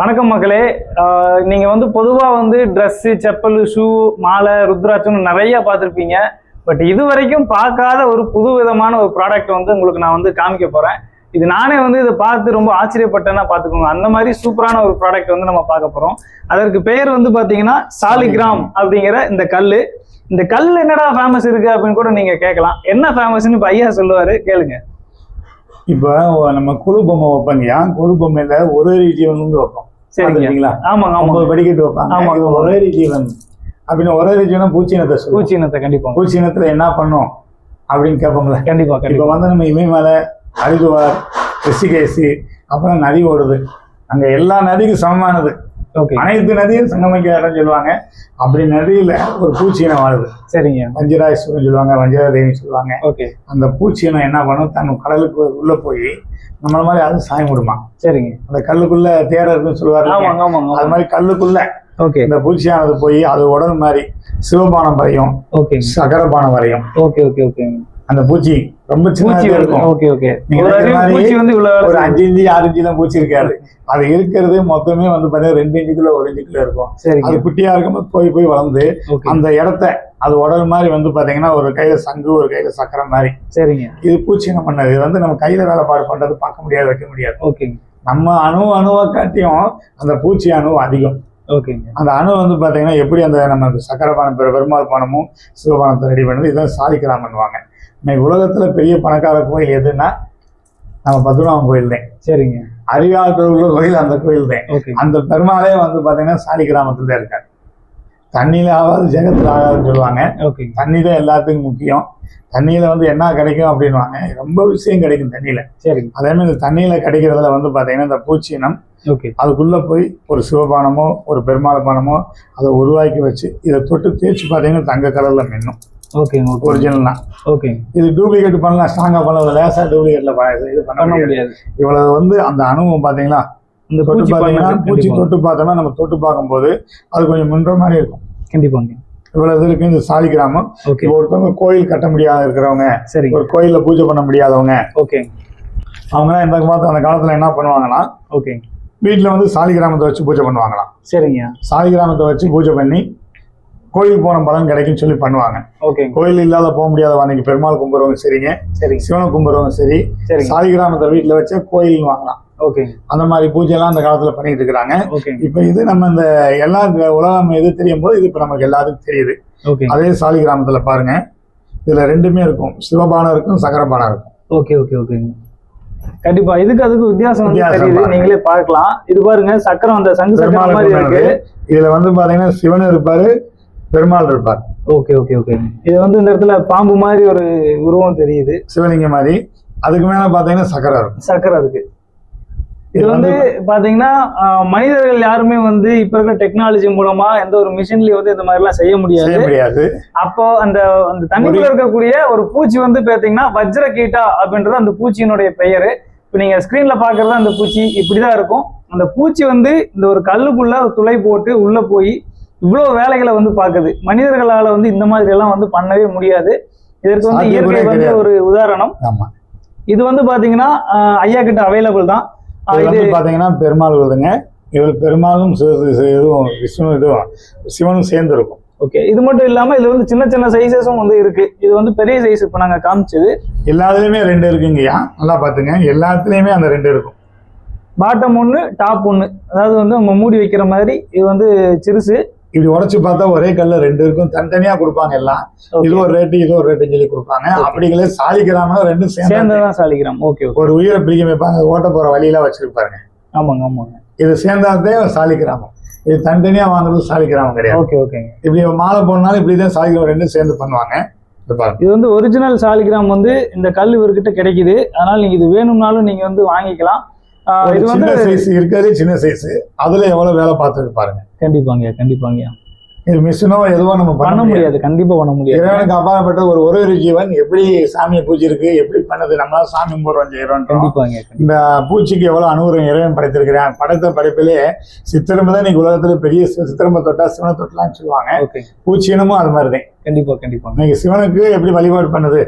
வணக்கம் மக்களே. ஆஹ் நீங்க வந்து பொதுவா வந்து Dress செப்பல் ஷூ மாலை ருத்ராட்சம்னு நிறைய பார்த்துருப்பீங்க. பட் இது வரைக்கும் பார்க்காத ஒரு புது விதமான ஒரு ப்ராடக்ட் வந்து உங்களுக்கு நான் வந்து காமிக்க போறேன். இது நானே வந்து இதை பார்த்து ரொம்ப ஆச்சரியப்பட்டேன்னா பார்த்துக்கோங்க. அந்த மாதிரி சூப்பரான ஒரு ப்ராடக்ட் வந்து நம்ம பார்க்க போறோம். அதற்கு பெயர் வந்து பாத்தீங்கன்னா சாலிகிராம் அப்படிங்கிற இந்த கல்லு. இந்த கல் என்னடா ஃபேமஸ் இருக்கு அப்படின்னு கூட நீங்க கேட்கலாம். என்ன ஃபேமஸ்னு இப்ப ஐயா சொல்லுவாரு கேளுங்க. இப்போ நம்ம குழு பொம்மை வைப்பாங்கயா குழு பொம்மையில ஒரு ஜீவன் வந்து வைப்போம். சரிங்க. பார்த்திருக்கீங்களா? ஆமாங்க ஆமாங்க. படிக்கட்டு வைப்பாங்க. ஆமா. இது ஒரே ஜீவன் அப்படின்னு ஒரே ஜீவனம் பூச்சினத்தை சொல்லுவோம். பூச்சி இனத்தை கண்டிப்பா பூச்சினத்துல என்ன பண்ணும் அப்படின்னு கேட்போம்ல. கண்டிப்பா இப்போ வந்து நம்ம இமயமலை ஹரிதுவார் ரிஷிகேசி அப்புறம் நதி ஓடுது. அங்க எல்லா நதிக்கும் சமமானது. அனைத்து நதியும் சங்கமிக்க இடம் சொல்லுவாங்க. அப்படி நதியில ஒரு பூச்சியினம் வாழுது. சரிங்க. வஞ்சிராயஸ்வரம் சொல்லுவாங்க வஞ்சிராதேவின்னு சொல்லுவாங்க. ஓகே அந்த பூச்சியினம் என்ன பண்ணும்? தன் கடலுக்கு உள்ள போய் நம்மள மாதிரி அது சாயம் விடுமா சரிங்க. அந்த கல்லுக்குள்ள தேரை இருக்குன்னு சொல்லுவாரு அது மாதிரி கல்லுக்குள்ள ஓகே இந்த பூச்சியானது போய் அது உடல் மாதிரி சிவபானம் வரையும் ஓகே சகரபானம் வரையும். ஓகே ஓகே ஓகே அந்த பூச்சி ரொம்ப பூச்சி இருக்கும். ஓகே ஓகே ஒரு பூச்சி வந்து இவ்வளவு. அஞ்சு இஞ்சி ஆறு இஞ்சி தான் பூச்சி இருக்காது அது இருக்கிறது மொத்தமே வந்து பாத்தீங்கன்னா ரெண்டு இஞ்சுக்குள்ள ஒரு இஞ்சுக்குள்ள இருக்கும். சரிங்க. அது குட்டியா இருக்கும்போது போய் போய் வளர்ந்து ஓகே அந்த இடத்த அது உடல் மாதிரி வந்து பாத்தீங்கன்னா ஒரு கையில சங்கு ஒரு கையில சக்கரம் மாதிரி. சரிங்க. இது பூச்சினம் பண்ணது? இது வந்து நம்ம கையில வேலைப்பாடு பண்றது பார்க்க முடியாது வைக்க முடியாது. ஓகேங்க நம்ம அணு அணுவை காட்டியும் அந்த பூச்சி அணு அதிகம். அந்த அணு வந்து பாத்தீங்கன்னா எப்படி அந்த நம்ம சக்கரை பானம் பெரு- பெருமாள் பானமும் சிவபானத்தை ரெடி பண்ணது இதான் சாதிக்கலாம் பண்ணுவாங்க இன்னைக்கு உலகத்துல பெரிய பணக்கார கோயில் எதுன்னா நம்ம பத்மநாபம் கோயில் தான் சரிங்க. அறிவாளத்தில் உள்ள கோயில் அந்த கோயில் தான் அந்த பெருமாளே வந்து பாத்தீங்கன்னா சாலி கிராமத்துல தான் இருக்காரு. தண்ணியில ஆகாது ஜெகத்துல ஆகாதுன்னு சொல்லுவாங்க. ஓகேங்க தண்ணி தான் எல்லாத்துக்கும் முக்கியம். தண்ணியில வந்து என்ன கிடைக்கும் அப்படின்வாங்க ரொம்ப விஷயம் கிடைக்கும் தண்ணியில. சரிங்க. அதே மாதிரி இந்த தண்ணியில கிடைக்கிறதுல வந்து பாத்தீங்கன்னா இந்த பூச்சினம் ஓகே அதுக்குள்ள போய் ஒரு சிவபானமோ ஒரு பெருமாள் பானமோ அதை உருவாக்கி வச்சு இதை தொட்டு தேய்ச்சி பார்த்தீங்கன்னா தங்க கலர்ல மின்னும். ஓகேங்க ஓகே ஒரிஜினல் தான் ஓகேங்க இது டூப்ளிகேட் பண்ணலாம். ஸ்ட்ராங்கா பண்ணலாம் லேசா டூப்ளிகேட்ல இது பண்ண முடியாது. இவ்வளவு வந்து அந்த அனுபவம் பாத்தீங்களா இந்த தொட்டு பூச்சி பண்ணது பூச்சி. தொட்டு பார்த்தோம்னா நம்ம தொட்டு பார்க்கும்போது அது கொஞ்சம் மின்ற மாதிரி இருக்கும். கண்டிப்பாங்க இவ்வளவு இருக்கு இந்த சாலி கிராமம். ஒருத்தவங்க கோயில் கட்ட முடியாத இருக்கிறவங்க சரிங்க. ஒரு கோயில்ல பூஜை பண்ண முடியாதவங்க ஓகே. அவங்கலாம் இந்த பார்த்து அந்த காலத்துல என்ன பண்ணுவாங்கன்னா ஓகே. வீட்டுல வந்து சாலி கிராமத்தை வச்சு பூஜை பண்ணுவாங்களாம். சரிங்க. சாலி கிராமத்தை வச்சு பூஜை பண்ணி கோயில் போன பலன் கிடைக்கும்னு சொல்லி பண்ணுவாங்க. கோயில் இல்லாத போக முடியாத அன்னைக்கு பெருமாள் கும்பிடுறவங்க சரிங்க சரிங்க. சிவனை கும்பிடுறவங்க சரி சாலி கிராமத்தை வீட்டுல வச்ச கோயில்னு வாங்கலாம். அந்த மாதிரி பூஜை எல்லாம் அந்த காலத்துல பண்ணிட்டு இருக்கிறாங்க. இப்ப இது நம்ம இந்த எல்லா உலகம் எது தெரியும் போது இது இப்ப நமக்கு எல்லாத்துக்கும் தெரியுது. அதே சாலி கிராமத்துல பாருங்க. இதுல ரெண்டுமே இருக்கும். சிவபானம் இருக்கும் சக்கரபானம் இருக்கும். ஓகே ஓகே ஓகேங்க கண்டிப்பா. இதுக்கு அதுக்கு வித்தியாசம் தெரியுது. நீங்களே பார்க்கலாம். இது பாருங்க சக்கரம் அந்த சங்கு சக்கரம் மாதிரி இருக்கு. இதுல வந்து பாத்தீங்கன்னா சிவன் இருப்பாரு பெருமாள் இருப்பார் ஓகே ஓகே ஓகே இது வந்து இந்த இடத்துல பாம்பு மாதிரி ஒரு உருவம் தெரியுது. சிவலிங்கம் மாதிரி. அதுக்கு மேல பாத்தீங்கன்னா சக்கரம் இருக்கும். சக்கரம் இருக்கு. இது வந்து பாத்தீங்கன்னா மனிதர்கள் யாருமே வந்து இப்ப இருக்கிற டெக்னாலஜி மூலமா எந்த ஒரு மிஷின்லயும் வந்து இந்த மாதிரி எல்லாம் செய்ய முடியாது. முடியாது. அப்போ அந்த அந்த தண்ணிக்குள்ள இருக்கக்கூடிய ஒரு பூச்சி வந்து பாத்தீங்கன்னா வஜ்ர கீட்டா அப்படின்றது அந்த பூச்சியினுடைய பெயரு. இப்போ நீங்க ஸ்கிரீன்ல பாக்குறது அந்த பூச்சி இப்படிதான் இருக்கும். அந்த பூச்சி வந்து இந்த ஒரு கல்லுக்குள்ள ஒரு துளை போட்டு உள்ள போய் இவ்வளவு வேலைகளை வந்து பாக்குது மனிதர்களால வந்து இந்த மாதிரி எல்லாம் வந்து பண்ணவே முடியாது. இதற்கு வந்து இயற்கை வந்து. ஒரு உதாரணம். இது வந்து பாத்தீங்கன்னா ஐயா கிட்ட அவைலபிள் தான். இது பாத்தீங்கன்னா பெருமாள் வருதுங்க. இது பெருமாளும் இதுவும் விஷ்ணு இதுவும் சிவனும் சேர்ந்து இருக்கும் ஓகே. இது மட்டும் இல்லாம இதுல வந்து சின்ன சின்ன சைஸஸும் வந்து இருக்கு. இது வந்து பெரிய சைஸ் இப்ப நாங்க காமிச்சது. எல்லாத்துலயுமே ரெண்டு இருக்குங்கய்யா நல்லா பாத்துங்க. எல்லாத்துலயுமே அந்த ரெண்டு இருக்கும். பாட்டம் ஒன்று டாப் ஒன்று அதாவது வந்து நம்ம மூடி வைக்கிற மாதிரி இது வந்து சிறுசு. இப்படி உடைச்சு பார்த்தா ஒரே கல்ல ரெண்டு இருக்கும். தனித்தனியா கொடுப்பாங்க எல்லாம். இது ஒரு ரேட்டு இது ஒரு ரேட்டுன்னு சொல்லி கொடுப்பாங்க. அப்படிங்களே சாலிக்கிறாம ரெண்டும் சேர்ந்து சேர்ந்ததான் சாலிகிராம் ஓகே ஒரு உயிரை பிரிக்க வைப்பாங்க. ஓட்ட போற வழியெல்லாம் வச்சிருப்பாருங்க ஆமாங்க ஆமாங்க. இது சேர்ந்தாதே சாலிக்கிராமம் இது தனித்தனியா வாங்குறது சாலிக்கிராமம் கிடையாது. ஓகே ஓகேங்க இப்படி மாலை போனாலும் இப்படிதான் சாலிக்கிராமம் ரெண்டும் சேர்ந்து பண்ணுவாங்க. இது வந்து ஒரிஜினல் சாலிகிராம் வந்து இந்த கல் இவர்கிட்ட கிடைக்குது. அதனால நீங்க இது வேணும்னாலும் நீங்க வந்து வாங்கிக்கலாம். இது வந்து சின்ன சைஸ் இருக்கிறதே சின்ன சைஸ் அதுல எவ்வளவு வேலை பார்த்துட்டு பாருங்க கண்டிப்பாங்க கண்டிப்பாங்க. இது மிஷினோ எதுவோ நம்ம பண்ண முடியாது. கண்டிப்பா பண்ண முடியாது. இறைவனுக்கு அப்பாற்பட்ட ஒரு ஒரு ஒரு ஜீவன் எப்படி சாமியை பூஜை இருக்கு எப்படி பண்ணது நம்மளால சாமி கும்பிடுறோம் செய்யறோம். கண்டிப்பாங்க கண்டிப்பா. இந்த பூச்சிக்கு எவ்வளவு அனுகிரகம் இறைவன் படைத்திருக்கிறான்? படைத்த படைப்பிலே சித்திரம்பு தான் இன்னைக்கு உலகத்துல பெரிய சித்திரம்பு தொட்டா சிவனை தொட்டலாம்னு சொல்லுவாங்க. ஓகே. பூச்சி இனமும் அது மாதிரி தான் கண்டிப்பா கண்டிப்பாங்க. இன்னைக்கு சிவனுக்கு எப்படி வழிபாடு பண்ணுது?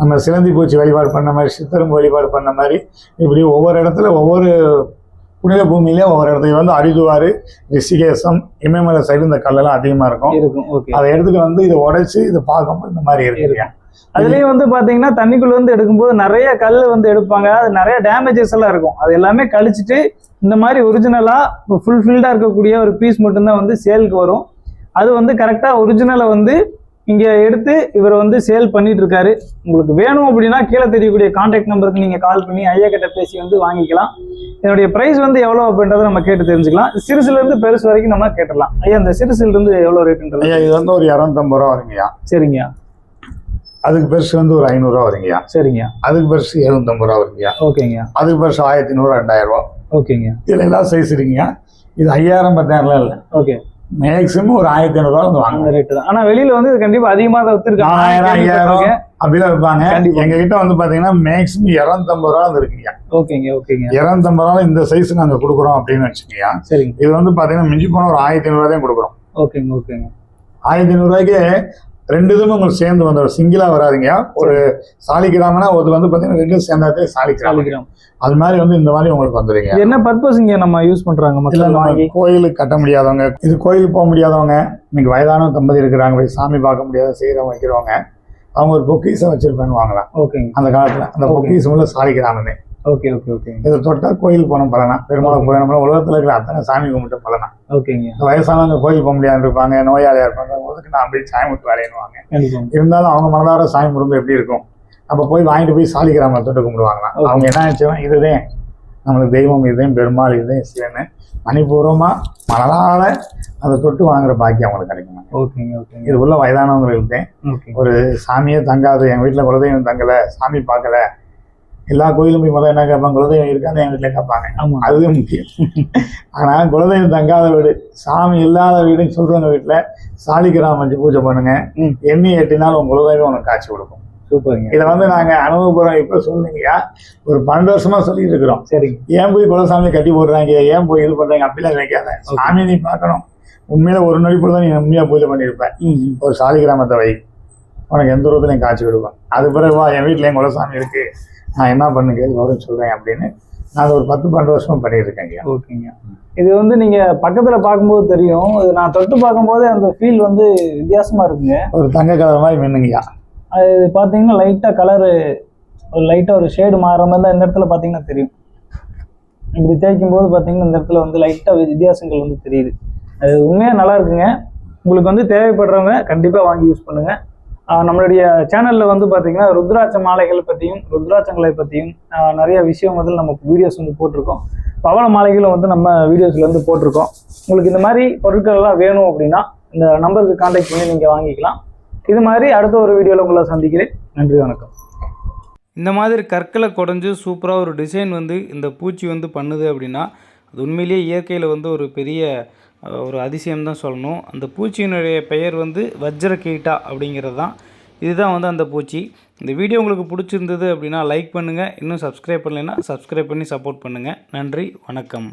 நம்ம சிலந்தி பூச்சி வழிபாடு பண்ண மாதிரி சித்தரும்பு வழிபாடு பண்ண மாதிரி இப்படி ஒவ்வொரு இடத்துல ஒவ்வொரு புனித பூமியிலே ஒவ்வொரு இடத்துல. வந்து அரிதுவாறு ரிஷிகேசம் இமயமலை சைடு இந்த கல்லெல்லாம் அதிகமாக இருக்கும். அதை எடுத்துட்டு வந்து இதை உடைச்சு இதை பார்க்கும்போது இந்த மாதிரி இருக்கு அதுலயும் வந்து பாத்தீங்கன்னா தண்ணிக்குள்ள வந்து எடுக்கும்போது நிறைய கல் வந்து எடுப்பாங்க. அது நிறைய டேமேஜஸ் எல்லாம் இருக்கும். அது எல்லாமே கழிச்சிட்டு இந்த மாதிரி ஒரிஜினலா ஃபுல் ஃபில்டா இருக்கக்கூடிய ஒரு பீஸ் மட்டும்தான் வந்து சேலுக்கு வரும். அது வந்து கரெக்டா ஒரிஜினலை வந்து இங்க எடுத்து இவர் வந்து சேல் பண்ணிட்டு இருக்காரு உங்களுக்கு வேணும் அப்படின்னா கீழே தெரியக்கூடிய கான்டாக்ட் நம்பருக்கு நீங்க கால் பண்ணி ஐயா கிட்ட பேசி வந்து வாங்கிக்கலாம். இதனுடைய பிரைஸ் வந்து எவ்வளவு அப்படின்றத நம்ம கேட்டு தெரிஞ்சுக்கலாம். சிறுசுல இருந்து பெருசு வரைக்கும் நம்ம கேட்டுடலாம். ஐயா இந்த சிறுசுல இருந்து எவ்வளவு ரேட்ன்றது ஐயா இது வந்து ஒரு இரநூத்தம்பது ரூபா வருங்கய்யா. சரிங்க அதுக்கு பெருசு வந்து ஒரு ஐநூறுரூவா வருங்கய்யா. சரிங்க அதுக்கு பெருசு எழுநூத்தம்பது ரூபா வருங்கய்யா. ஓகேங்க அதுக்கு பெருசு ஆயிரத்தி நூறு ரெண்டாயிரம் ரூபா. ஓகேங்க இதில் எல்லா சைஸ் இருக்குங்கய்யா. இது ஐயாயிரம் பத்தாயிரம்லாம் இல்லை. ஓகே. மேக்ஸிமம் ஒரு ஆயிரத்தி ஐநூறுரூவா வந்து வாங்க ரேட்டு தான். ஆனா வெளியில வந்து இது கண்டிப்பா அதிகமா தான் வித்துருக்காங்க. நாலாயிரம் ஐயாயிரம் அப்படிலாம் விற்பாங்க கண்டிப்பா. எங்க கிட்ட வந்து பாத்தீங்கன்னா மேக்ஸிமம் இரநூத்தம்பது ரூபா வந்து இருக்குங்க ஓகேங்க ஓகேங்க. இரநூத்தம்பது ரூபா இந்த சைஸ் நாங்க கொடுக்குறோம் அப்படின்னு வச்சுக்கோங்க சரிங்க. இது வந்து பாத்தீங்கன்னா மிஞ்சி போன ஒரு ஆயிரத்தி ஐநூறுவா தான் கொடுக்குறோம். ஓகேங்க ஓகேங்க. ஆயிரத்தி ஐநூறுரூவாய்க்கு ரெண்டு இதுவும் உங்களுக்கு சேர்ந்து வந்துடும். சிங்கிளா வராதுங்க. ஒரு சாலிகிராமனா அது வந்து பாத்தீங்கன்னா ரெண்டும் சேர்ந்தாதே சாலிகிராம். அது மாதிரி வந்து இந்த மாதிரி உங்களுக்கு வந்துடுங்க என்ன பர்பஸ் இங்க நம்ம யூஸ் பண்றாங்க இல்ல மக்கள் கோயிலுக்கு கட்ட முடியாதவங்க இது கோயிலுக்கு போக முடியாதவங்க இன்னைக்கு வயதான தம்பதி இருக்கிறாங்க போய் சாமி பார்க்க முடியாத செய்யறவங்க வைக்கிறவங்க அவங்க ஒரு பொக்கீஸை வச்சிருப்பேன்னு வாங்கலாம். ஓகேங்க. அந்த காலத்துல அந்த. பொக்கீஸ் உள்ள சாலிகிராமனே ஓகே ஓகே ஓகேங்க இதை தொட்டா கோயில் போன பலனா? பெருமாள் போய் உலகத்துல இருக்கிற அத்தனை சாமி கும்பிட்டு பலனா? ஓகேங்க. வயசானவங்க கோயில் போக முடியாது இருப்பாங்க நோயாளியா இருப்பாங்க. அதுக்கு நான் அப்படியே சாமி விட்டு வரையணுவாங்க இருந்தாலும் அவங்க மனதார சாமி கும்பிடும் எப்படி இருக்கும்? அப்ப போய் வாங்கிட்டு போய் சாலிகிராம தொட்டு கும்பிடுவாங்களாம். அவங்க என்ன நினைச்சோம் இதுதான் நம்மளுக்கு தெய்வம் இதுதான் பெருமாள் இதுதான் சிவன். மணிபூர்வமா மனதால அதை தொட்டு வாங்குற பாக்கியம் அவங்களுக்கு கிடைக்கும்? ஓகேங்க ஓகேங்க. இது உள்ள வயதானவங்களுக்கு தான் ஓகே. ஒரு சாமியே தங்காது எங்க வீட்டுல குலதெய்வம் தங்கல சாமி பார்க்கல எல்லா கோயிலும் போய் முதல்ல என்ன கேட்பாங்க? குலதெய்வம் இருக்கான்னு எங்க வீட்டுல கேட்பாங்க. ஆமா. அதுதான் முக்கியம். ஆனா குலதெய்வம் தங்காத வீடு சாமி இல்லாத வீடுன்னு சொல்றவங்க வீட்டுல சாலிகிராமம் வச்சு பூஜை பண்ணுங்க. எண்ணி எட்டினாலும் உங்க குலதெய்வம் உனக்கு காட்சி கொடுக்கும். சூப்பருங்க. இதை வந்து நாங்க அனுபவபுரம் இப்ப சொன்னீங்க ஒரு பன்னெண்டு வருஷமா சொல்லிட்டு இருக்கிறோம். சரிங்க ஏன் போய் குலசாமி கட்டி போடுறாங்க? ஏன் போய் இது பண்றாங்க? அப்படிலாம் நினைக்காத. சாமி நீ பார்க்கணும். உண்மையில ஒரு நொடிப்புல தான் நீ உண்மையா பூஜை பண்ணியிருப்ப. ம் ம். ஒரு சாலிகிராமத்தை வை. உனக்கு எந்த ரூபத்திலையும் காட்சி கொடுக்கும் அது பிறகு வா என் வீட்டில் என் குலசாமி இருக்கு. நான் என்ன பண்ணு கேள்வி வரும் சொல்றேன் அப்படின்னு நான் ஒரு பத்து பன்னெண்டு வருஷமா பண்ணிட்டு இருக்கேன் ஐயா. ஓகேங்க. இது வந்து நீங்க பக்கத்துல பார்க்கும்போது தெரியும். இது நான் தொட்டு பார்க்கும்போது அந்த ஃபீல் வந்து வித்தியாசமா இருக்குங்க. ஒரு தங்க கலர் மாதிரி மின்னுங்கய்யா அது பார்த்தீங்கன்னா லைட்டாக கலரு ஒரு லைட்டாக ஒரு ஷேடு மாறுற மாதிரி தான் இந்த இடத்துல பார்த்தீங்கன்னா தெரியும். இப்படி தேய்க்கும் போது பார்த்தீங்கன்னா இந்த இடத்துல வந்து லைட்டாக வித்தியாசங்கள் வந்து தெரியுது. அது உண்மையாக நல்லா இருக்குங்க. உங்களுக்கு வந்து தேவைப்படுறவங்க கண்டிப்பாக வாங்கி யூஸ் பண்ணுங்க. ஆஹ் நம்மளுடைய சேனலில் வந்து பார்த்தீங்கன்னா ருத்ராட்ச மாலைகள் பற்றியும் ருத்ராட்சங்களை பற்றியும் நிறைய விஷயம் வந்து நமக்கு வீடியோஸ் வந்து போட்டிருக்கோம். பவள மாலைகளும் வந்து நம்ம வீடியோஸில் வந்து போட்டிருக்கோம். உங்களுக்கு இந்த மாதிரி பொருட்கள் எல்லாம் வேணும் அப்படின்னா இந்த நம்பருக்கு காண்டாக்ட் பண்ணி நீங்கள் வாங்கிக்கலாம். இது மாதிரி அடுத்த ஒரு வீடியோவில் உங்களை சந்திக்கிறேன். நன்றி வணக்கம். இந்த மாதிரி கற்களை குடஞ்சு சூப்பராக ஒரு டிசைன் வந்து இந்த பூச்சி வந்து பண்ணுது அப்படின்னா அது உண்மையிலேயே இயற்கையில் வந்து ஒரு பெரிய ஒரு அதிசயம் தான் சொல்லணும். அந்த பூச்சியினுடைய பெயர் வந்து வஜ்ர கீட்டா அப்படிங்கிறது தான். இதுதான் வந்து அந்த பூச்சி. இந்த வீடியோ உங்களுக்கு பிடிச்சிருந்தது அப்படின்னா லைக் பண்ணுங்கள் இன்னும் சப்ஸ்கிரைப் பண்ணலைன்னா சப்ஸ்கிரைப் பண்ணி சப்போர்ட் பண்ணுங்கள் நன்றி வணக்கம்.